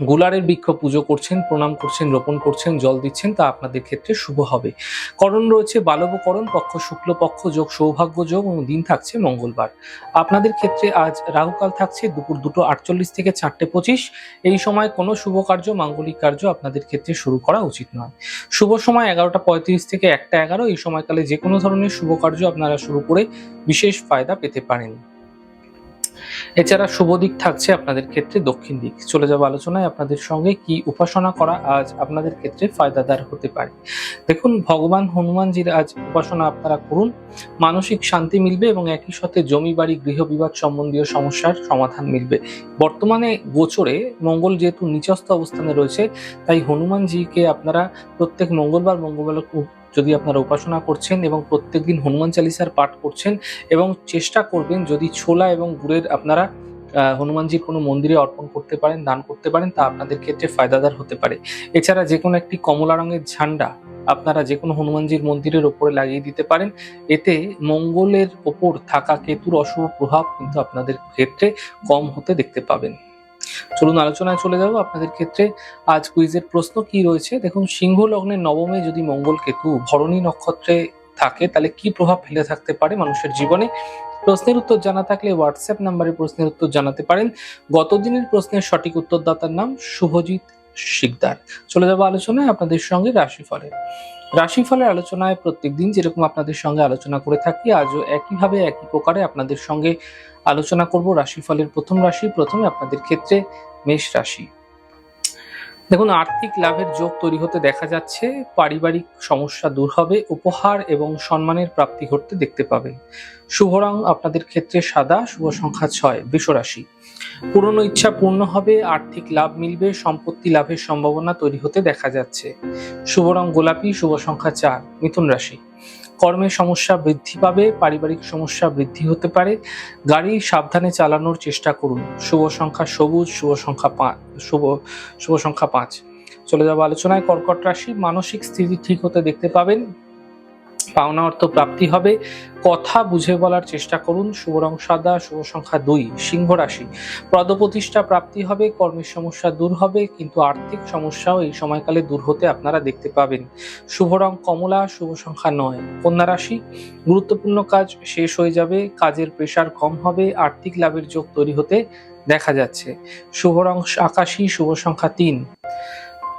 গুলারের বৃক্ষ পুজো করছেন, প্রণাম করছেন, রোপণ করছেন, জল দিচ্ছেন, তা আপনাদের ক্ষেত্রে শুভ হবে। করণ রয়েছে বালবকরণ, পক্ষ শুক্লপক্ষ যোগ সৌভাগ্য, যোগ এবং দিন থাকছে মঙ্গলবার। আপনাদের ক্ষেত্রে আজ রাহুকাল থাকছে, দুপুর দুটো আটচল্লিশ থেকে চারটে পঁচিশ। এই সময় কোনো শুভ কার্য, মাঙ্গলিক কার্য আপনাদের ক্ষেত্রে শুরু করা উচিত নয়। শুভ সময় এগারোটা পঁয়ত্রিশ থেকে একটা এগারো। এই সময়কালে যে কোনো ধরনের শুভ কার্য আপনারা শুরু করে বিশেষ ফায়দা পেতে পারেন। এছাড়া শুভ দিক থাকছে আপনাদের ক্ষেত্রে দক্ষিণ দিক। চলে যাব আলোচনায় আপনাদের সঙ্গে কি উপাসনা করা আজ আপনাদের ক্ষেত্রে ফায়দাদার হতে পারে। দেখুন, ভগবান হনুমানজির আজ উপাসনা আপনারা করুন। মানসিক শান্তি মিলবে এবং একই সাথে জমি বাড়ি গৃহ বিবাদ সম্বন্ধীয় সমস্যার সমাধান মিলবে। বর্তমানে গোচরে মঙ্গল যেহেতু নিচস্থ অবস্থানে রয়েছে, তাই হনুমানজিকে আপনারা প্রত্যেক মঙ্গলবার মঙ্গলবার যদি আপনারা উপাসনা করছেন এবং প্রত্যেকদিন হনুমান চালিসার পাঠ করছেন এবং চেষ্টা করবেন যদি ছোলা এবং গুড়ের আপনারা আহ, হনুমানজির কোনো মন্দিরে অর্পণ করতে পারেন দান করতে পারেন তা আপনাদের ক্ষেত্রে ফায়দাদার হতে পারে। এছাড়া যে কোনো একটি কমলা রঙের ঝান্ডা আপনারা যে কোনো হনুমানজির মন্দিরের ওপরে লাগিয়ে দিতে পারেন। এতে মঙ্গলের ওপর থাকা কেতুর অশুভ প্রভাব কিন্তু আপনাদের ক্ষেত্রে কম হতে দেখতে পাবেন। চলুন আলোচনায় চলে যাব আপনাদের ক্ষেত্রে আজ কুইজের প্রশ্ন কি রয়েছে? দেখুন, সিংহ লগ্নের নবমে যদি মঙ্গল কেতু ভরণী নক্ষত্রে থাকে, তাহলে কি প্রভাব ফেলে থাকতে পারে মানুষের জীবনে? প্রশ্নের উত্তর জানা থাকলে হোয়াটসঅ্যাপ নাম্বারে প্রশ্নের উত্তর জানাতে পারেন। গতদিনের প্রশ্নের সঠিক উত্তরদাতার নাম শুভজিৎ শিকদার। চলে যাব আলোচনায় আপনাদের সঙ্গে রাশিফলে। রাশিফলের আলোচনায় প্রত্যেক দিন যেরকম আপনাদের সঙ্গে আলোচনা করে থাকি, আজও একইভাবে একই প্রকারে আপনাদের সঙ্গে আলোচনা করব রাশিফলের প্রথম রাশি, প্রথমে আপনাদের ক্ষেত্রে মেষ রাশি। দেখুন, আর্থিক লাভের যোগ তৈরি হতে দেখা যাচ্ছে, পারিবারিক সমস্যা দূর হবে, উপহার এবং সম্মানের প্রাপ্তি ঘটতে দেখতে পাবেন। শুভ রং আপনাদের ক্ষেত্রে সাদা, শুভ সংখ্যা ছয়, বৃষ রাশি। পুরনো ইচ্ছা পূর্ণ হবে, আর্থিক লাভ মিলবে, সম্পত্তি লাভের সম্ভাবনা তৈরি হতে দেখা যাচ্ছে। শুভ রং গোলাপি, শুভ সংখ্যা চার, মিথুন রাশি। কর্মের সমস্যা বৃদ্ধি পাবে, পারিবারিক সমস্যা বৃদ্ধি হতে পারে। গাড়ি সাবধানে চালানোর চেষ্টা করুন। শুভ সংখ্যা সবুজ, শুভ সংখ্যা পাঁচ শুভ শুভ সংখ্যা পাঁচ। চলে যাব আলোচনায়। কর্কট রাশি মানসিক স্থিতি ঠিক হতে দেখতে পাবেন। পাওনা অর্থ প্রাপ্তি হবে। কথা বুঝে বলার চেষ্টা করুন। শুভ রং সাদা, শুভ সংখ্যা দুই, সিংহ রাশি। পদপ্রতিষ্ঠা প্রাপ্তি হবে, কর্মের সমস্যা দূর হবে, কিন্তু আর্থিক সমস্যাও এই সময়কালে দূর হতে আপনারা দেখতে পাবেন। শুভ রং কমলা, শুভ সংখ্যা নয়। কন্যা রাশি, গুরুত্বপূর্ণ কাজ শেষ হয়ে যাবে, কাজের প্রেশার কম হবে, আর্থিক লাভের যোগ তৈরি হতে দেখা যাচ্ছে। শুভ রং আকাশী, শুভ সংখ্যা তিন।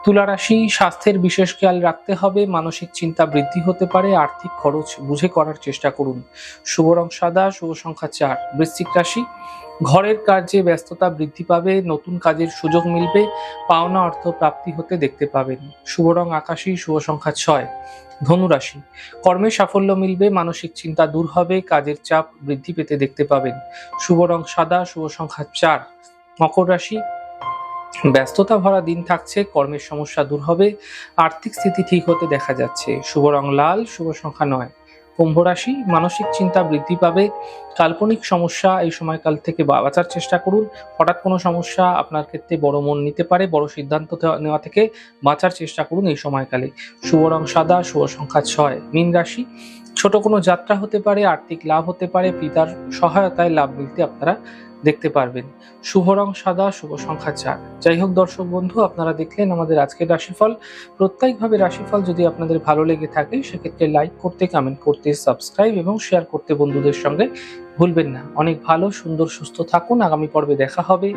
তুলা রাশি স্বাস্থ্যের বিশেষ খেয়াল রাখতে হবে, মানসিক চিন্তা বৃদ্ধি হতে পারে, আর্থিক খরচ বুঝে করার চেষ্টা করুন। শুভ রং সাদা, শুভ সংখ্যা চার। বৃশ্চিক রাশি, ঘরের কার্যে ব্যস্ততা বৃদ্ধি পাবে, নতুন কাজের সুযোগ মিলবে, পাওনা অর্থ প্রাপ্তি হতে দেখতে পাবেন। শুভ রং আকাশী, শুভ সংখ্যা ছয়। ধনুরাশি, কর্মে সাফল্য মিলবে, মানসিক চিন্তা দূর হবে, কাজের চাপ বৃদ্ধি পেতে দেখতে পাবেন। শুভ রং সাদা, শুভ সংখ্যা চার। মকর রাশি ব্যস্ততা ভরা দিন থাকছে, কর্মের সমস্যা দূর হবে, আর্থিক স্থিতি ঠিক হতে দেখা যাচ্ছে। শুভ রং লাল, শুভ সংখ্যা নয়। কুম্ভ রাশি, মানসিক চিন্তা বৃদ্ধি পাবে, কাল্পনিক সমস্যা এই সময়কাল থেকে বাঁচার চেষ্টা করুন। হঠাৎ কোনো সমস্যা আপনার ক্ষেত্রে বড় মন নিতে পারে, বড় সিদ্ধান্ত নেওয়া থেকে বাঁচার চেষ্টা করুন এই সময়কালে। শুভ রং সাদা, শুভ সংখ্যা ছয়। মীন রাশি ছোট কোনো যাত্রা হতে পারে, আর্থিক লাভ হতে পারে, পিতার সহায়তায় লাভ মিলতে আপনারা দেখতে পারবেন। শুভ রং সাদা, শুভ সংখ্যা চার। যাই হোক দর্শক বন্ধু, আপনারা দেখলেন আমাদের আজকের রাশিফল। প্রত্যেকভাবে রাশিফল যদি আপনাদের ভালো লেগে থাকে, সেক্ষেত্রে লাইক করতে, কমেন্ট করতে, সাবস্ক্রাইব এবং শেয়ার করতে বন্ধুদের সঙ্গে ভুলবেন না। অনেক ভালো, সুন্দর, সুস্থ থাকুন। আগামী পর্বে দেখা হবে।